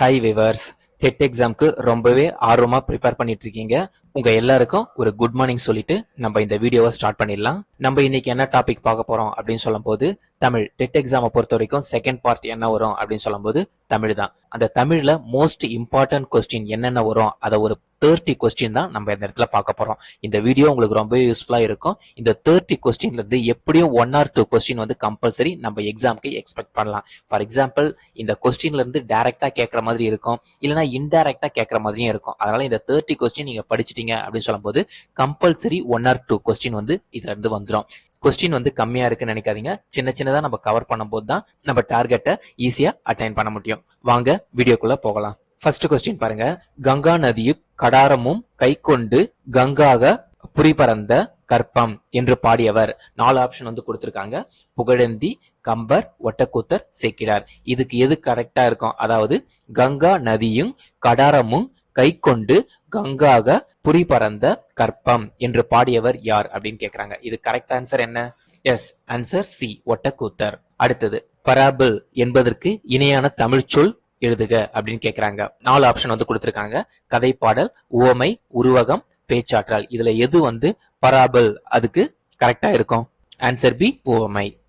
High viewers dead எக்ஸாம்க்கு ரொம்பவே ஆர்வமா ப்ரிப்பேர் பண்ணிட்டு இருக்கீங்க. உங்க எல்லாருக்கும் ஒரு குட் மார்னிங் சொல்லிட்டு நம்ம இந்த வீடியோவை ஸ்டார்ட் பண்ணிடலாம். நம்ம இன்னைக்கு என்ன டாபிக் பார்க்க போறோம் அப்படின்னு சொல்லும்போது தமிழ். டெட் எக்ஸாமை பொறுத்த வரைக்கும் செகண்ட் பார்ட் என்ன வரும் அப்படின்னு சொல்லும்போது தமிழ் தான். அந்த தமிழ்ல மோஸ்ட் இம்பார்ட்டன்ட் கொஸ்டின் என்னென்ன வரும் அதை ஒரு தேர்ட்டி கொஸ்டின் தான் நம்ம இந்த இடத்துல பார்க்க போறோம். இந்த வீடியோ உங்களுக்கு ரொம்ப யூஸ்ஃபுல்லா இருக்கும். இந்த தேர்ட்டி கொஸ்டின்ல இருந்து எப்படியும் ஒன் ஆர் டூ கொஸ்டின் வந்து கம்பல்சரி நம்ம எக்ஸாம்க்கு எக்ஸ்பெக்ட் பண்ணலாம். ஃபார் எக்ஸாம்பிள் இந்த கொஸ்டின்ல இருந்து டைரக்டா கேட்கற மாதிரி இருக்கும். இல்லைன்னா இன்டைரக்டா கேட்கற மாதிரியும் இருக்கும். அதனால இந்த தேர்ட்டி கொஸ்டின் நீங்க படிச்சிட்டீங்க அப்படின்னு சொல்லும்போது compulsory one or two question வந்து இதுல இருந்து வந்துடும் கொஸ்டின் வந்து கம்மியா இருக்குன்னு நினைக்காதீங்க. சின்ன சின்னதா நம்ம கவர் பண்ணும்போது தான் நம்ம டார்கெட்டை ஈஸியா அட்டைன் பண்ண முடியும். வாங்க வீடியோக்குள்ள போகலாம். ஃபர்ஸ்ட் கொஸ்டின் பாருங்க. கங்கா நதியும் கடாரமும் கை கொண்டு கங்காக புரிபரந்த கற்பம் என்று பாடியவர். நாலு ஆப்ஷன் வந்து கொடுத்திருக்காங்க. புகழந்தி கம்பர் ஒட்டக்கூத்தர் சேக்கிடார். இதுக்கு எது கரெக்டா இருக்கும்? அதாவது கங்கா நதியும் கடாரமும் கை கொண்டு கங்காக புரிபரந்த கற்பம் என்று பாடியவர் யார் அப்படின்னு கேக்குறாங்க. இது கரெக்ட் ஆன்சர் என்ன? Yes answer C Ottakoothar. அடுத்தது பராபிள் என்பதற்கு இணையான தமிழ் சொல் எழுதுக அப்படின்னு கேக்குறாங்க. நாலு ஆப்ஷன் வந்து கொடுத்திருக்காங்க. கதை பாடல் உவமை உருவகம் பேச்சாற்றல். இதுல எது வந்து பராபிள் அதுக்கு கரெக்டா இருக்கும். ஆன்சர் பி உவமை.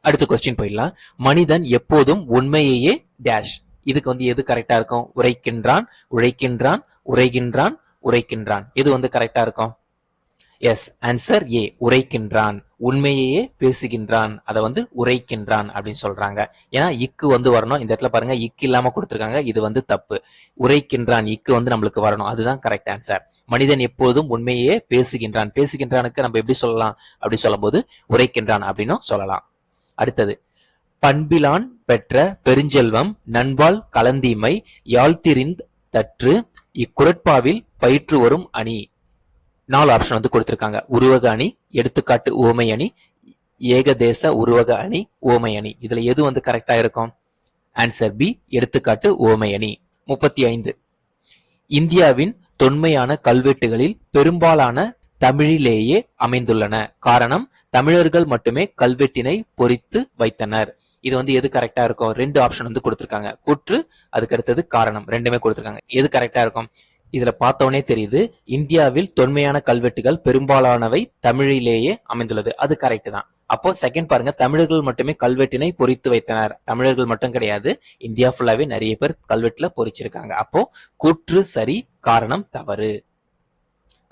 அடுத்த கொஸ்டின் போயிடலாம். மனிதன் எப்போதும் உண்மையையே டேஷ் இதுக்கு வந்து எது கரெக்டா இருக்கும்? உரைக்கின்றான் உழைக்கின்றான் உரைகின்றான் உரைக்கின்றான். எது வந்து கரெக்டா இருக்கும்? எஸ் ஆன்சர் ஏ உரைக்கின்றான். உண்மையையே பேசுகின்றான். அதை வந்து உரைக்கின்றான் அப்படின்னு சொல்றாங்க. ஏன்னா இக்கு வந்து வரணும். இந்த இடத்துல பாருங்க இக்கு இல்லாம கொடுத்துருக்காங்க. இது வந்து தப்பு. உரைக்கின்றான் இக்கு வந்து நம்மளுக்கு வரணும். அதுதான் கரெக்ட் ஆன்சர் மனிதன் எப்போதும் உண்மையே பேசுகின்றான். பேசுகின்றானுக்கு நம்ம எப்படி சொல்லலாம்? அப்படி சொல்லும்போது உரைக்கின்றான் அப்படின்னும் சொல்லலாம். அடுத்தது பண்பிலான் பெற்ற பெருஞ்செல்வம் நண்பால் கலந்தீமை யாழ்த்திரிந்த் தற்று இக்குரட்பாவில் பயிற்று வரும் அணி. நாலு ஆப்ஷன் வந்து கொடுத்துருக்காங்க. உருவக அணி எடுத்துக்காட்டு உவமை அணி ஏகதேச உருவக அணி உவமை அணி. இதுல எது வந்து கரெக்டா இருக்கும்? ஆன்சர் பி எடுத்துக்காட்டு உவமை அணி. முப்பத்தி ஐந்து. இந்தியாவின் தொன்மையான கல்வெட்டுகளில் பெரும்பாலான தமிழிலேயே அமைந்துள்ளன. காரணம் தமிழர்கள் மட்டுமே கல்வெட்டினை பொறித்து வைத்தனர். இது வந்து எது கரெக்டா இருக்கும்? ரெண்டு ஆப்ஷன் வந்து கொடுத்திருக்காங்க. கூற்று அதுக்கு அடுத்தது காரணம். ரெண்டுமே கொடுத்திருக்காங்க. எது கரெக்டா இருக்கும்? இதுல பார்த்தோன்னே தெரியுது இந்தியாவில் தொன்மையான கல்வெட்டுகள் பெரும்பாலானவை தமிழிலேயே அமைந்துள்ளது. அது கரெக்ட் தான். அப்போ செகண்ட் பாருங்க தமிழர்கள் மட்டுமே கல்வெட்டினை பொறித்து வைத்தனர். தமிழர்கள் மட்டும் கிடையாது இந்தியா ஃபுல்லாவே நிறைய பேர் கல்வெட்டுல பொறிச்சிருக்காங்க. அப்போ கூற்று சரி காரணம் தவறு.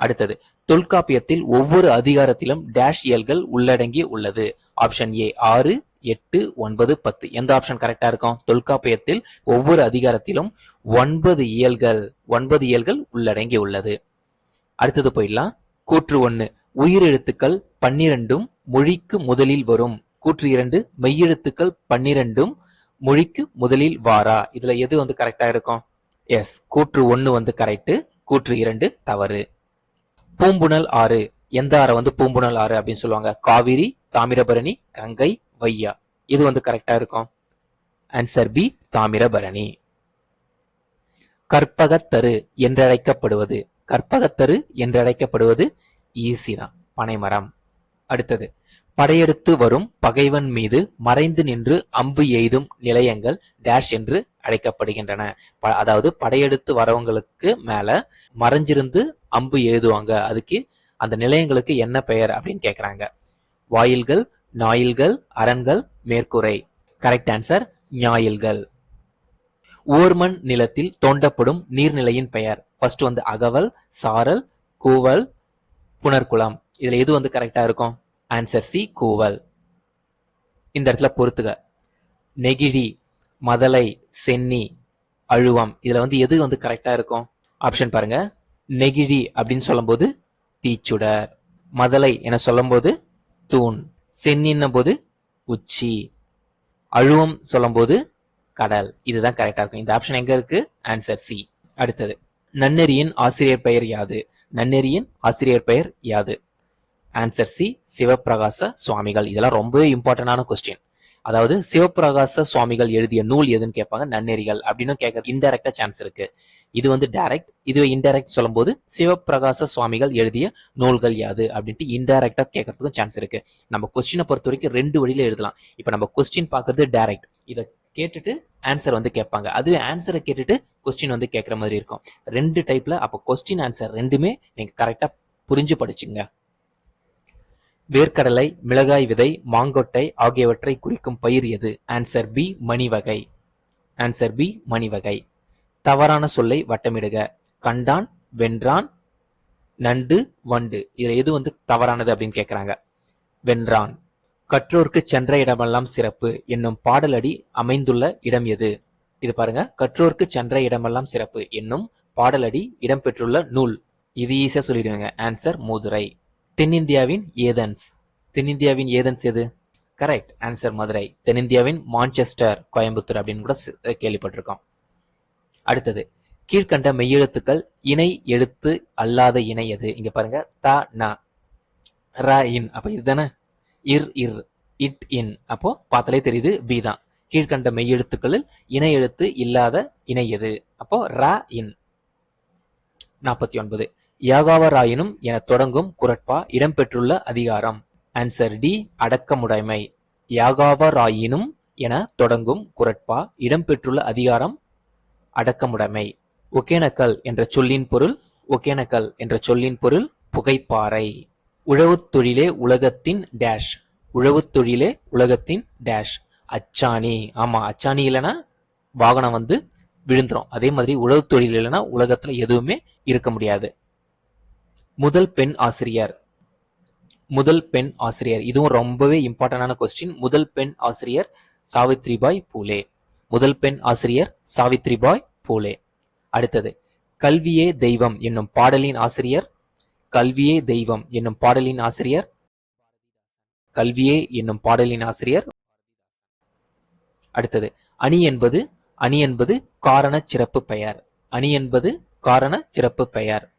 அடுத்தது தொல்காப்பியத்தில் ஒவ்வொரு அதிகாரத்திலும் டேஷ் இயல்கள் உள்ளடங்கி உள்ளது. ஆப்ஷன் ஏ ஆறு எட்டு ஒன்பது பத்து. எந்த ஆப்ஷன் கரெக்டா இருக்கும்? தொல்காப்பியத்தில் ஒவ்வொரு அதிகாரத்திலும் ஒன்பது இயல்கள் ஒன்பது இயல்கள் உள்ளடங்கி உள்ளது. அடுத்தது போயிடலாம். கூற்று ஒன்று உயிரெழுத்துக்கள் பன்னிரண்டும் மொழிக்கு முதலில் வரும். கூற்று இரண்டு மெய்யெழுத்துக்கள் பன்னிரண்டும் மொழிக்கு முதலில் வாரா. இதுல எது வந்து கரெக்டா இருக்கும்? எஸ் கூற்று ஒன்று வந்து கரெக்டு கூற்று இரண்டு தவறு. பூம்புணல் ஆறு. எந்த ஆறை வந்து பூம்புணல் ஆறு அப்படின்னு சொல்லுவாங்க? காவிரி தாமிரபரணி கங்கை வையா. இது வந்து கரெக்டா இருக்கும். Answer B Tamirabarani. கற்பகத்தரு என்றழைக்கப்படுவது. கற்பகத்தரு என்றழைக்கப்படுவது ஈஸி தான். பனைமரம். அடுத்தது படையெடுத்து வரும் பகைவன் மீது மறைந்து நின்று அம்பு எய்தும் நிலையங்கள் டேஷ் என்று அழைக்கப்படுகின்றன ப- அதாவது படையெடுத்து வரவங்களுக்கு மேல மறைஞ்சிருந்து அம்பு எழுதுவாங்க. அதுக்கு அந்த நிலையங்களுக்கு என்ன பெயர் அப்படின்னு கேக்குறாங்க. வாயில்கள் நாயில்கள் அரண்கள் மேற்கூரை. Correct answer ஞாயில்கள். ஓர்மண் நிலத்தில் தோண்டப்படும் நீர்நிலையின் பெயர். ஃபர்ஸ்ட் வந்து அகவல் சாரல் கூவல் புனர்குளம். இதுல எது வந்து கரெக்டா இருக்கும்? ஆன்சர் சி கூவல். இந்த இடத்துல பொறுத்துக. நெகிழி மதலை சென்னி அழுவம். இதுல வந்து எது வந்து கரெக்டா இருக்கும்? ஆப்ஷன் பாருங்க. நெகிழி அப்படின்னு சொல்லும்போது தீச்சுடர். மதலை என சொல்லும்போது தூண். சென்னின்னும் போது உச்சி. அழுவம் சொல்லும்போது கடல். இதுதான் கரெக்டா இருக்கும். இந்த ஆப்ஷன் எங்க இருக்கு? ஆன்சர் சி அடுத்தது. நன்னெறியின் ஆசிரியர் பெயர் யாது? நன்னெறியின் ஆசிரியர் பெயர் யாது? ஆன்சர் சி சிவபிரகாச சுவாமிகள். இதெல்லாம் ரொம்பவே இம்பார்ட்டன்டான கொஸ்டின் அதாவது சிவப்பிரகாச சுவாமிகள் எழுதிய நூல் எதுன்னு கேட்பாங்க? நன்னெறிகள் அப்படின்னு கேட்க இன்டெரக்டா சான்ஸ் இருக்கு. இது வந்து டைரக்ட் இதுவே இன்டைரக்ட் சொல்லும்போது சிவப்பிரகாச சுவாமிகள் எழுதிய நூல்கள் யாது அப்படின்ட்டு இன்டெரக்டா கேட்கறதுக்கும் சான்ஸ் இருக்கு. நம்ம கொஸ்டினை பொறுத்த வரைக்கும் ரெண்டு வழியில எழுதலாம். இப்ப நம்ம கொஸ்டின் பாக்குறது டைரக்ட் இதை கேட்டுட்டு ஆன்சர் வந்து கேட்பாங்க. அதுவே ஆன்சரை கேட்டுட்டு கொஸ்டின் வந்து கேட்குற மாதிரி இருக்கும். ரெண்டு டைப்ல அப்போ கொஸ்டின் ஆன்சர் ரெண்டுமே நீங்க கரெக்டா புரிஞ்சு படிச்சுங்க வேர்க்கடலை மிளகாய் விதை மாங்கொட்டை ஆகியவற்றை குறிக்கும் பயிர் எது? ஆன்சர் பி மணி வகை ஆன்சர் பி மணி வகை தவறான சொல்லை வட்டமிடுக. கண்டான் வென்றான் நண்டு வண்டு. இதுல எது வந்து தவறானது அப்படின்னு கேட்கிறாங்க. வென்றான். கற்றோர்க்கு சென்ற இடமெல்லாம் சிறப்பு. என்னும் பாடலடி அமைந்துள்ள இடம் எது? இது பாருங்க. கற்றோர்க்கு சென்ற இடமெல்லாம் சிறப்பு. என்னும் பாடலடி இடம்பெற்றுள்ள நூல். இது ஈஸியா சொல்லிடுவாங்க. ஆன்சர் மதுரை. தென்னிந்தியாவின் ஏதன்ஸ். தென்னிந்தியாவின் ஏதன்ஸ் எது? Correct answer Madurai. தென்னிந்தியாவின் மான்செஸ்டர் கோயம்புத்தூர் அப்படின்னு கூட கேள்விப்பட்டிருக்கோம். அடுத்தது கீழ்கண்ட மெய்யெழுத்துக்கள் இணை எழுத்து அல்லாத இணை எது? இங்க பாருங்க த ந. ர இன். அப்ப இதுதானே இர் இர். இட் இன். அப்போ பார்த்தாலே தெரியுது பி தான். கீழ்கண்ட மெய்யெழுத்துக்களில் இணை எழுத்து இல்லாத இணை எது? அப்போ ர இன். நாற்பத்தி ஒன்பது. யாகாவராயினும் என தொடங்கும் குரட்பா இடம்பெற்றுள்ள அதிகாரம். Answer D அடக்கமுடைமை. யாகாவராயினும் என தொடங்கும் குரட்பா இடம்பெற்றுள்ள அதிகாரம் அடக்கமுடைமை. ஒகேனக்கல் என்ற சொல்லின் பொருள் ஒகேனக்கல் என்ற சொல்லின் பொருள் புகைப்பாறை. உழவுத் தொழிலே உலகத்தின் டேஷ் உழவுத் தொழிலே உலகத்தின் டேஷ் அச்சாணி. ஆமா அச்சாணி இல்லைன்னா வாகனம் வந்து விழுந்துரும். அதே மாதிரி உழவுத் தொழில் இல்லைன்னா உலகத்துல எதுவுமே இருக்க முடியாது. முதல் பெண் ஆசிரியர். முதல் பெண் ஆசிரியர். இதுவும் ரொம்பவே இம்பார்ட்டன்டான கொஸ்டின் முதல் பெண் ஆசிரியர் சாவித்ரிபாய் பூலே. முதல் பெண் ஆசிரியர் சாவித்ரிபாய் பூலே. அடுத்தது கல்வியே தெய்வம் என்னும் பாடலின் ஆசிரியர். கல்வியே தெய்வம் என்னும் பாடலின் ஆசிரியர். கல்வியே என்னும் பாடலின் ஆசிரியர். அடுத்தது அணி என்பது அணி என்பது காரண சிறப்பு பெயர். அணி என்பது காரண சிறப்பு பெயர்.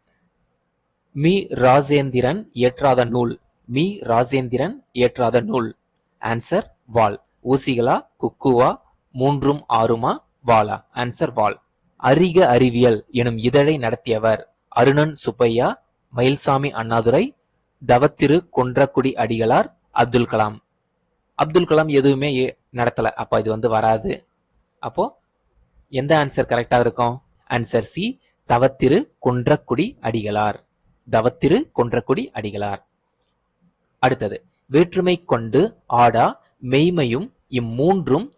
மி ராஜேந்திரன் இயற்றாத நூல். மி ராஜேந்திரன் இயற்றாத நூல். ஆன்சர் வால். ஊசிகளா குக்குவா மூன்றும் ஆறுமா வாலா. ஆன்சர் வால். அரிக அறிவியல் எனும் இதழை நடத்தியவர் அருணன் சுப்பையா மயில்சாமி அண்ணாதுரை தவத்திரு கொன்றக்குடி அடிகளார் அப்துல் கலாம். அப்துல் கலாம் எதுவுமே நடத்தல. அப்ப இது வந்து வராது. அப்போ எந்த ஆன்சர் கரெக்டா இருக்கும்? ஆன்சர் சி தவத்திரு கொன்றக்குடி அடிகளார். தவத்திரு கொன்றக்குடி அடிகளார். அடுத்தது வேற்றுமை கொண்டு ஆடா மெய்மையும் இம்மூன்றும்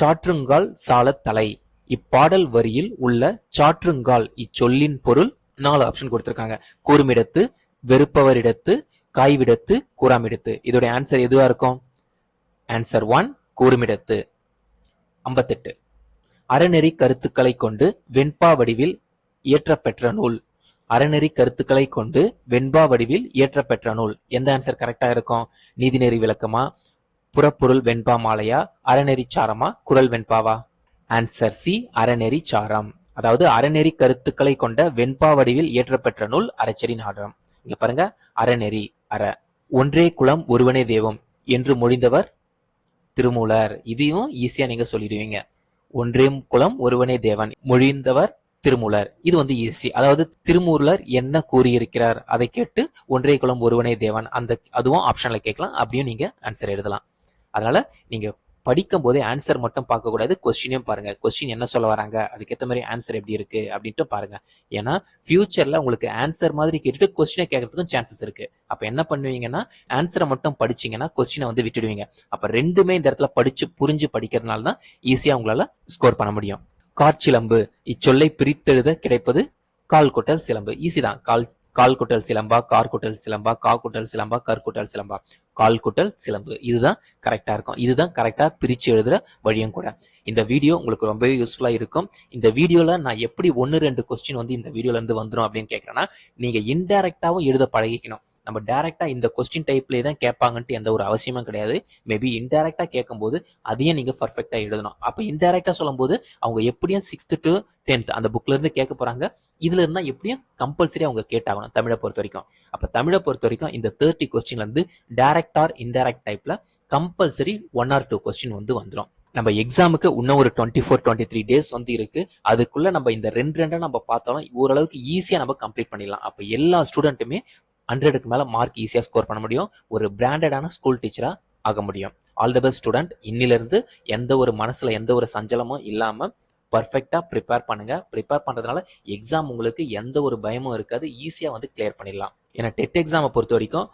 சாற்றுங்கால் சாலத் தலை. இப்பாடல் வரியில் உள்ள சாற்றுங்கால் இச்சொல்லின் பொருள் நாலு ஆப்ஷன் கொடுத்திருக்காங்க. கூறுமிடத்து வெறுப்பவரிடத்து காய்விடத்து கூறாமிடத்து. இதோட ஆன்சர் எதுவா இருக்கும்? ஆன்சர் ஒன் கூறுமிடத்து ஐம்பத்தெட்டு. அறநெறி கருத்துக்களை கொண்டு வெண்பா வடிவில் இயற்றப்பெற்ற நூல். அறநெறி கருத்துக்களை கொண்டு வெண்பா வடிவில் இயற்றப்பெற்ற நூல். எந்த ஆன்சர் கரெக்டா இருக்கும்? நீதிநெறி விளக்கமா? புறப்பொருள் வெண்பா மாலையா? அறநெறி சாரமா? குரல் வெண்பாவா? ஆன்சர் சி அறநெறி சாரம். அதாவது அறநெறி கருத்துக்களை கொண்ட வெண்பா வடிவில் இயற்றப்பெற்ற நூல் அறச்சரி நாடகம். இங்க பாருங்க. அறநெறி அற. ஒன்றே குலம் ஒருவனே தெய்வம் என்று மொழிந்தவர் திருமூலர். இதையும் ஈஸியா நீங்க சொல்லிடுவீங்க. ஒன்றே குலம் ஒருவனே தேவன். மொழிந்தவர் திருமூலர். இது வந்து ஈஸி அதாவது திருமூலர் என்ன கூறியிருக்கிறார்? அதை கேட்டு ஒன்றே குலம் ஒருவனே தேவன். அந்த அதுவும் ஆப்ஷன்ல கேட்கலாம். அப்படியும் நீங்க ஆன்சர் எழுதலாம். அதனால நீங்க படிக்கும் போதே ஆன்சர் மட்டும் பார்க்க கூடாது கொஸ்டினையும் பாருங்க. கொஸ்டின் என்ன சொல்ல வராங்க? அதுக்கேற்ற மாதிரி ஆன்சர் எப்படி இருக்கு? அப்படின்ட்டு பாருங்க. ஏன்னா ஃபியூச்சர்ல உங்களுக்கு ஆன்சர் மாதிரி கேட்டுட்டு கொஸ்டினை கேட்கறதுக்கும் சான்சஸ் இருக்கு. அப்ப என்ன பண்ணுவீங்கன்னா ஆன்சரை மட்டும் படிச்சீங்கன்னா கொஸ்டினை வந்து விட்டுடுவீங்க. அப்ப ரெண்டுமே இந்த இடத்துல படிச்சு புரிஞ்சு படிக்கிறதுனால தான் ஈஸியா உங்களால ஸ்கோர் பண்ண முடியும். காற்சிலம்பு. இச்சொல்லை பிரித்தெழுத கிடைப்பது கால் கொட்டல் சிலம்பு. ஈஸி தான். கால் கால் குட்டல் சிலம்பா கார் குட்டல் சிலம்பா கா குட்டல் சிலம்பா கர் குட்டல் சிலம்பா. கால் குட்டல் சிலம்பு. இதுதான் கரெக்டா இருக்கும். இதுதான் கரெக்டா பிரிச்சு எழுதுற வழியும் கூட. இந்த வீடியோ உங்களுக்கு ரொம்பவே யூஸ்ஃபுல்லா இருக்கும். இந்த வீடியோல நான் எப்படி ஒன்னு ரெண்டு கொஸ்டின் வந்து இந்த வீடியோல இருந்து வந்துடும் அப்படின்னு கேட்கறேன்னா நீங்க இன்டைரக்டாவும் எழுத பழகிக்கணும். நம்ம டைரக்டா இந்த கொஸ்டின் டைப்லேயே தான் கேட்பாங்கன்ட்டு எந்த ஒரு அவசியமும் கிடையாது. மேபி இன்டைரக்டா கேட்கும்போது அதையும் நீங்க பர்ஃபெக்டா எழுதணும். அப்ப இன்டைரக்டா சொல்லும்போது அவங்க எப்படியும் சிக்ஸ்த் டு டென்த் அந்த புக்ல இருந்து கேட்க போறாங்க. இதுல இருந்தா எப்படியும் கம்பல்சரி அவங்க கேட்டாகணும் தமிழை பொறுத்த வரைக்கும். அப்ப தமிழை பொறுத்த வரைக்கும் இந்த தேர்ட்டி கொஸ்டின்ல இருந்து டைரக்ட் ஆர் இன்டெரக்ட் டைப்ல compulsory one or two question வந்து வந்துடும் நம்ம எக்ஸாமுக்கு இன்னும் ஒரு twenty four twenty three days வந்து இருக்கு. அதுக்குள்ள நம்ம இந்த ரெண்டு ரெண்டா நம்ம பார்த்தாலும் ஓரளவுக்கு ஈஸியா நம்ம கம்ப்ளீட் பண்ணிடலாம். அப்ப எல்லா ஸ்டூடெண்ட்டுமே ஹண்ட்ரடுக்கு மேலே மார்க் ஈஸியாக ஸ்கோர் பண்ண முடியும். ஒரு பிராண்டடான ஸ்கூல் டீச்சராக ஆக முடியும். ஆல் தி பெஸ்ட் ஸ்டூடெண்ட் இன்னிலிருந்து எந்த ஒரு மனசில் எந்த ஒரு சஞ்சலமும் இல்லாமல் பர்ஃபெக்டாக ப்ரிப்பேர் பண்ணுங்கள் ப்ரிப்பேர் பண்ணுறதுனால எக்ஸாம் உங்களுக்கு எந்த ஒரு பயமும் இருக்காது. ஈஸியாக வந்து கிளியர் பண்ணிடலாம். ஏன்னா டெட் எக்ஸாமை பொறுத்த வரைக்கும்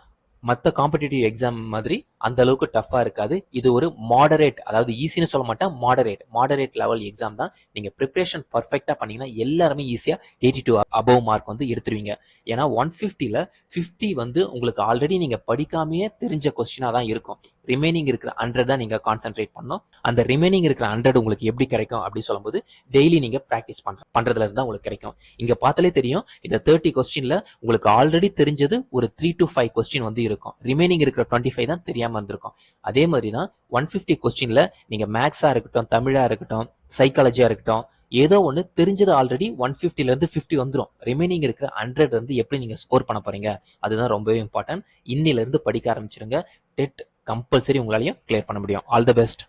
மற்ற காம்படிட்டிவ் எக்ஸாம் மாதிரி அந்த அளவுக்கு டஃப்பாக இருக்காது. இது ஒரு மாடரேட் அதாவது ஈஸின்னு சொல்ல மாட்டேன் மாடரேட் மாடரேட் லெவல் எக்ஸாம் தான் நீங்கள் ப்ரிப்ரேஷன் பர்ஃபெக்டாக பண்ணீங்கன்னா எல்லாருமே ஈஸியாக எயிட்டி டூ அபவ் மார்க் வந்து எடுத்துருவீங்க. ஏன்னா ஒன் ஃபிஃப்டியில் ஃபிஃப்டி வந்து உங்களுக்கு ஆல்ரெடி நீங்கள் படிக்காமையே தெரிஞ்ச கொஸ்டினாக தான் இருக்கும். ரிமைனிங் இருக்கிற ஹண்ட்ரட் தான் நீங்கள் கான்சென்ட்ரேட் பண்ணணும். அந்த ரிமைனிங் இருக்கிற ஹண்ட்ரட் உங்களுக்கு எப்படி கிடைக்கும் அப்படின்னு சொல்லும்போது டெய்லி நீங்கள் ப்ராக்டிஸ் பண்ணுற பண்ணுறதுல இருந்தால் உங்களுக்கு கிடைக்கும். இங்கே பார்த்தாலே தெரியும் இந்த தேர்ட்டி கொஸ்டினில் உங்களுக்கு ஆல்ரெடி தெரிஞ்சது ஒரு த்ரீ டு ஃபைவ் கொஸ்டின் வந்து இருக்கும் ரிமைனிங் இருக்கிற டுவெண்ட்டி ஃபைவ் தான் தெரியாமல் இருந்திருக்கும் அதே மாதிரி தான் ஒன் ஃபிஃப்டி கொஸ்டினில் நீங்கள் மேக்ஸாக இருக்கட்டும் தமிழாக இருக்கட்டும் சைக்காலஜியாக இருக்கட்டும் ஏதோ ஒன்று தெரிஞ்சது ஆல்ரெடி ஒன் ஃபிஃப்டிலேருந்து ஃபிஃப்டி வந்துடும் ரிமைனிங் இருக்கிற ஹண்ட்ரட் வந்து எப்படி நீங்கள் ஸ்கோர் பண்ண போறீங்க? அதுதான் ரொம்பவே இம்பார்ட்டன்ட் இன்னிலேருந்து படிக்க ஆரம்பிச்சிருங்க. டெட் கம்பல்சரி உங்களாலையும் கிளியர் பண்ண முடியும். All the best